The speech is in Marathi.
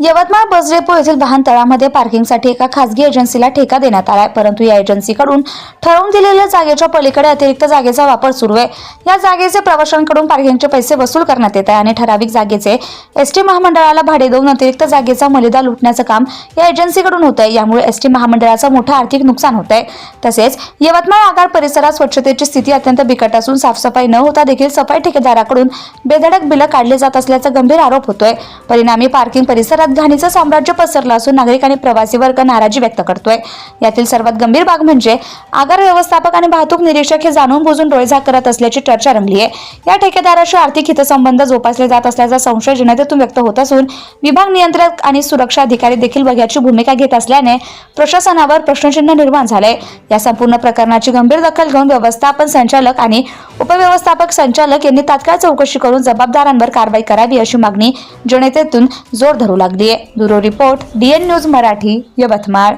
यवतमाळ बस डेपो येथील वाहन तळामध्ये पार्किंगसाठी एका खासगी एजन्सीला ठेका देण्यात आलाय परंतु या एजन्सीकडून ठरवून दिलेल्या जागेच्या पलीकडे अतिरिक्त जागेचा वापर सुरू आहे. या जागेचे प्रवाशांकडून पार्किंगचे पैसे वसूल करण्यात येत आहे आणि ठराविक जागेचे एस टी महामंडळाला भाडे देऊन अतिरिक्त जागेचा मलिदा लुटण्याचं काम या एजन्सीकडून होत आहे. यामुळे एस टी महामंडळाचं मोठं आर्थिक नुकसान होत आहे. तसेच यवतमाळ आगार परिसरात स्वच्छतेची स्थिती अत्यंत बिकट असून साफसफाई न होता देखील सफाई ठेकेदाराकडून बेधडक बिलं काढले जात असल्याचा गंभीर आरोप होतोय. परिणामी पार्किंग परिसरात घाणीचं साम्राज्य पसरलं असून नागरिक आणि प्रवासी वर्ग नाराजी व्यक्त करतोय. यातील सर्वात गंभीर बाब म्हणजे आगार व्यवस्थापक आणि वाहतूक निरीक्षक हे जाणून बुजून डोळेझाक करत असल्याची चर्चा रंगली आहे. या ठेकेदाराशी आर्थिक हितसंबंध जोपासले जात असल्याचा संशय जनतेतून व्यक्त होत असून विभाग नियंत्रक आणि सुरक्षा अधिकारी देखील बघ्याची भूमिका घेत असल्याने प्रशासनावर प्रश्नचिन्ह निर्माण झाले या संपूर्ण प्रकरणाची गंभीर दखल घेऊन व्यवस्थापन संचालक आणि उपव्यवस्थापक संचालक यांनी तात्काळ चौकशी करून जबाबदारांवर कारवाई करावी अशी मागणी जनतेतून जोर धरू लागली. आहे bureau report DN news Marathi Yavatmal.